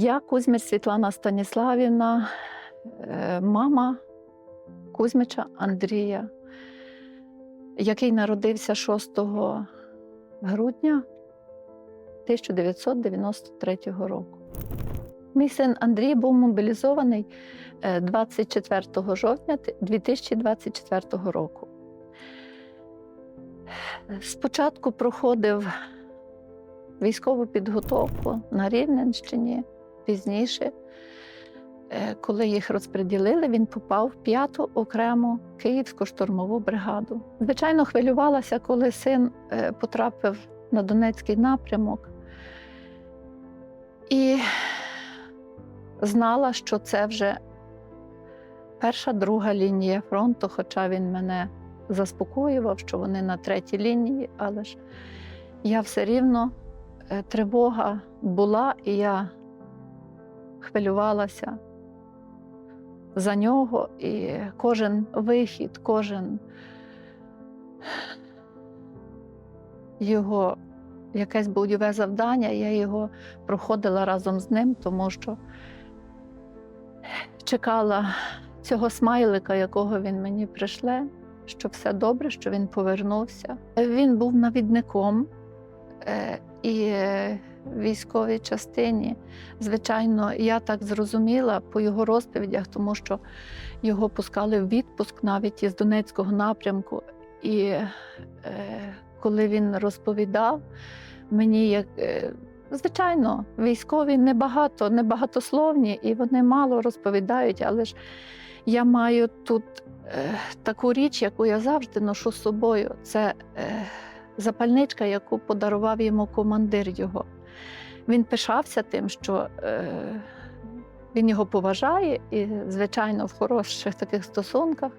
Я Кузьмич Світлана Станіславівна, е, мама Кузьмича Андрія, який народився 6 грудня 1993 року. Мій син Андрій був мобілізований е, 24 жовтня 2024 року. Спочатку проходив військову підготовку на Рівненщині. Пізніше, е, коли їх розподілили, він попав в п'яту окрему Київську штурмову бригаду. Звичайно, хвилювалася, коли син е, потрапив на Донецький напрямок. І знала, що це вже перша, друга лінія фронту, хоча він мене заспокоював, що вони на третій лінії, але ж я все рівно е, тривога була, і я хвилювалася за нього, і кожен вихід, кожен його якесь бойове завдання, я його проходила разом з ним, тому що чекала цього смайлика, якого він мені прийшле, що все добре, що він повернувся. Він був навідником е, і військовій частині. Звичайно, я так зрозуміла по його розповідях, тому що його пускали в відпуск навіть із Донецького напрямку. І е, коли він розповідав, мені як. е, Звичайно, військові небагато, небагатословні, і вони мало розповідають, але ж я маю тут е, таку річ, яку я завжди ношу з собою. Це е, запальничка, яку подарував йому командир його. Він пишався тим, що е, він його поважає і, звичайно, в хороших таких стосунках.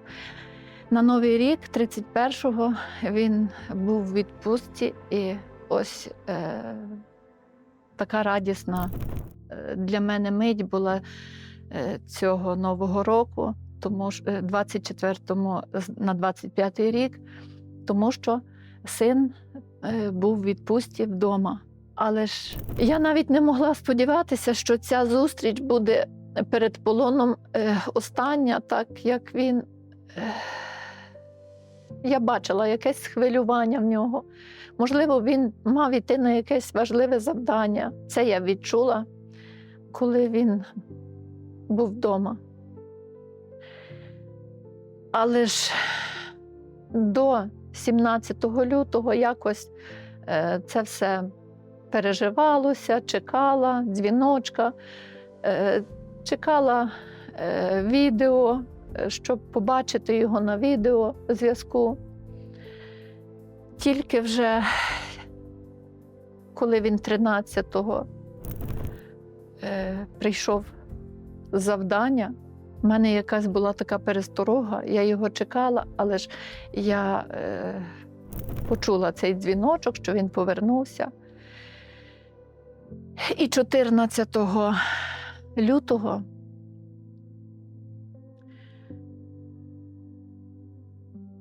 На Новий рік, 31-го, він був в відпустці, і ось е, така радісна е, для мене мить була е, цього Нового року, тому що е, 24-му на 25-й рік, тому що син був в відпустці вдома. Але ж я навіть не могла сподіватися, що ця зустріч буде перед полоном е, остання, так як він. е, Я бачила якесь хвилювання в нього. Можливо, він мав іти на якесь важливе завдання. Це я відчула, коли він був вдома. Але ж до 17 лютого якось е, це все переживалося, чекала дзвіночка, е, чекала е, відео, е, щоб побачити його на відео зв'язку. Тільки вже коли він 13-го е, прийшов з завдання, в мене якась була така пересторога, я його чекала, але ж я е, почула цей дзвіночок, що він повернувся. І 14 лютого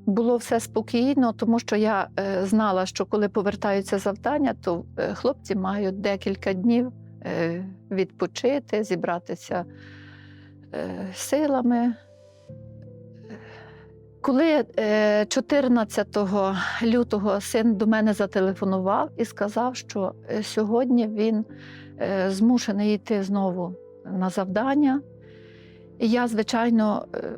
було все спокійно, тому що я е, знала, що коли повертаються завдання, то е, хлопці мають декілька днів е, відпочити, зібратися силами. Коли е, 14 лютого син до мене зателефонував і сказав, що е, сьогодні він е, змушений йти знову на завдання. І я, звичайно, е,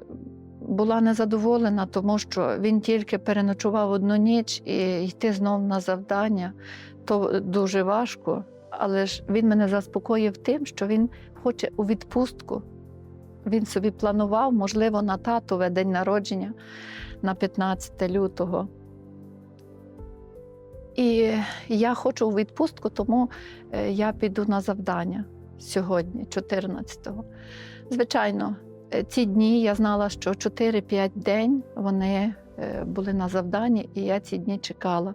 була незадоволена, тому що він тільки переночував одну ніч і йти знову на завдання, то дуже важко. Але ж він мене заспокоїв тим, що він хоче у відпустку. Він собі планував, можливо, на татове день народження на 15 лютого. І я хочу у відпустку, тому е, я піду на завдання сьогодні, 14-го. Звичайно, е, ці дні я знала, що 4-5 день вони е, були на завданні, і я ці дні чекала.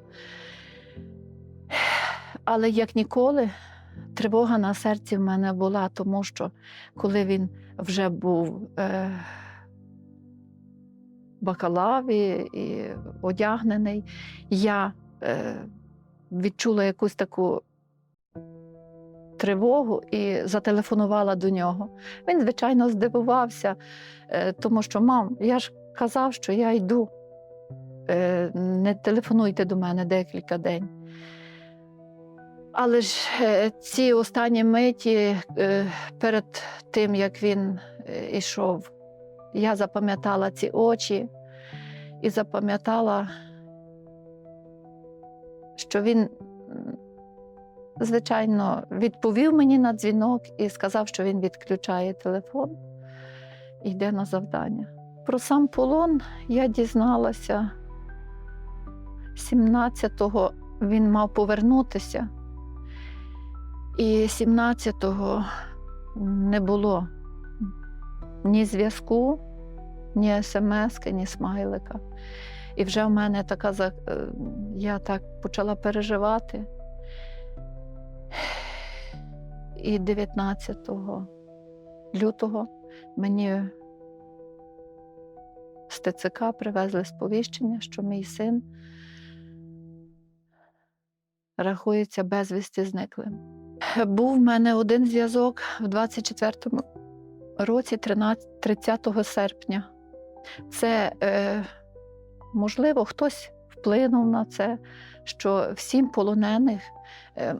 Але як ніколи, тривога на серці в мене була, тому що коли він вже був е, в бакалаві і одягнений, я е, відчула якусь таку тривогу і зателефонувала до нього. Він, звичайно, здивувався, е, тому що мам, я ж казав, що я йду. Е, Не телефонуйте до мене декілька день. Але ж е, ці останні миті е, перед тим, як він е, йшов, я запам'ятала ці очі і запам'ятала, що він, звичайно, відповів мені на дзвінок і сказав, що він відключає телефон і йде на завдання. Про сам полон я дізналася 17-го він мав повернутися, і 17-го не було ні зв'язку, ні смс, ні смайлика. І вже в мене така е, я так почала переживати. І 19 лютого мені з ТЦК привезли сповіщення, що мій син рахується безвісті зниклим. Був в мене один зв'язок в 24-му році, 13, 30 серпня. Це, е, можливо, хтось вплинув на це, що всім полонених. Е,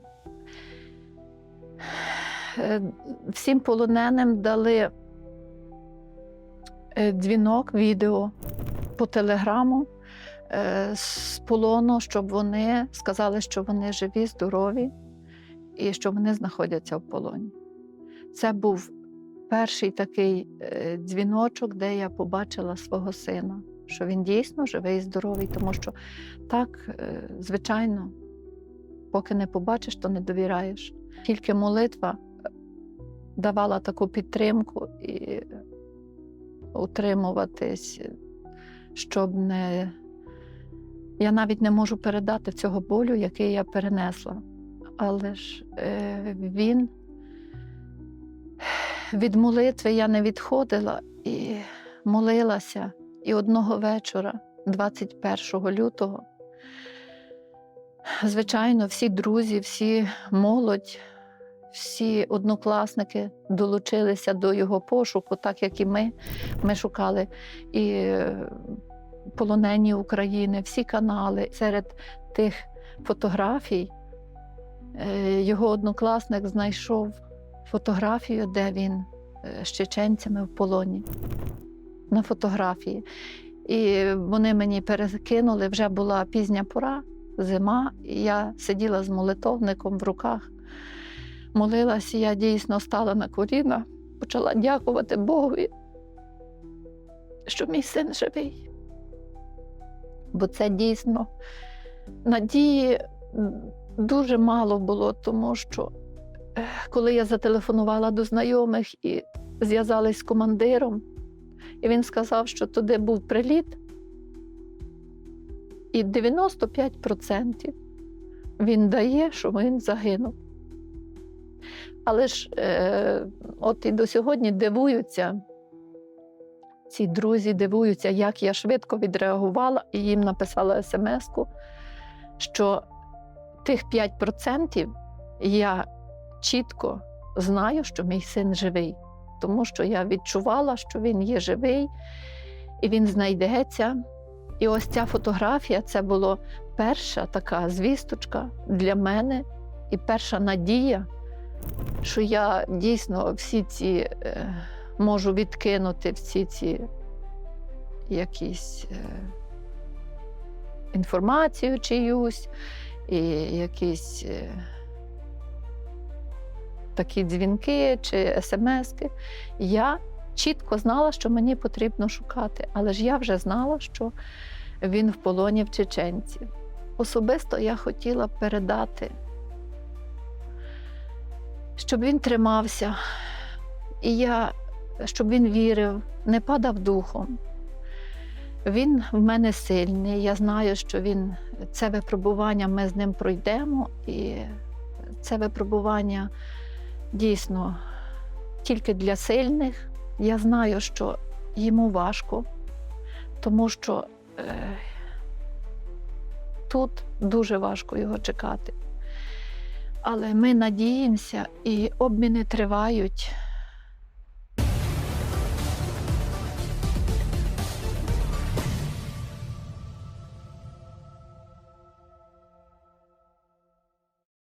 е, всім полоненим дали е, дзвінок, відео по телеграму е, з полону, щоб вони сказали, що вони живі, здорові і що вони знаходяться в полоні. Це був перший такий е, дзвіночок, де я побачила свого сина, що він дійсно живий і здоровий, тому що так, е, звичайно, поки не побачиш, то не довіряєш. Тільки молитва е, давала таку підтримку і утримуватись, щоб не. Я навіть не можу передати цього болю, який я перенесла. Але ж е, він від молитви я не відходила і молилася. І одного вечора, 21 лютого, звичайно, всі друзі, всі молодь, всі однокласники долучилися до його пошуку, так як і ми. Ми шукали і е, полонені України, всі канали. Серед тих фотографій його однокласник знайшов фотографію, де він е, з чеченцями в полоні. На фотографії. І вони мені перекинули, вже була пізня пора, зима, і я сиділа з молитовником в руках, молилася, я дійсно стала на коліна, почала дякувати Богові, що мій син живий. Бо це дійсно надії дуже мало було, тому що е, коли я зателефонувала до знайомих і зв'язалась з командиром, і він сказав, що туди був приліт, і 95% він дає, що він загинув. Але ж е, от і до сьогодні дивуються, ці друзі дивуються, як я швидко відреагувала і їм написала смс-ку, що тих 5% я чітко знаю, що мій син живий, тому що я відчувала, що він є живий і він знайдеться. І ось ця фотографія це була перша така звісточка для мене і перша надія, що я дійсно всі ці е, можу відкинути всі ці якісь е, інформацію чиюсь, і якісь е, такі дзвінки чи смски. Я чітко знала, що мені потрібно шукати, але ж я вже знала, що він в полоні в чеченців. Особисто я хотіла передати, щоб він тримався, і я, щоб він вірив, не падав духом. Він в мене сильний. Я знаю, що він це випробування ми з ним пройдемо, і це випробування дійсно тільки для сильних. Я знаю, що йому важко, тому що е, тут дуже важко його чекати. Але ми надіємося, і обміни тривають.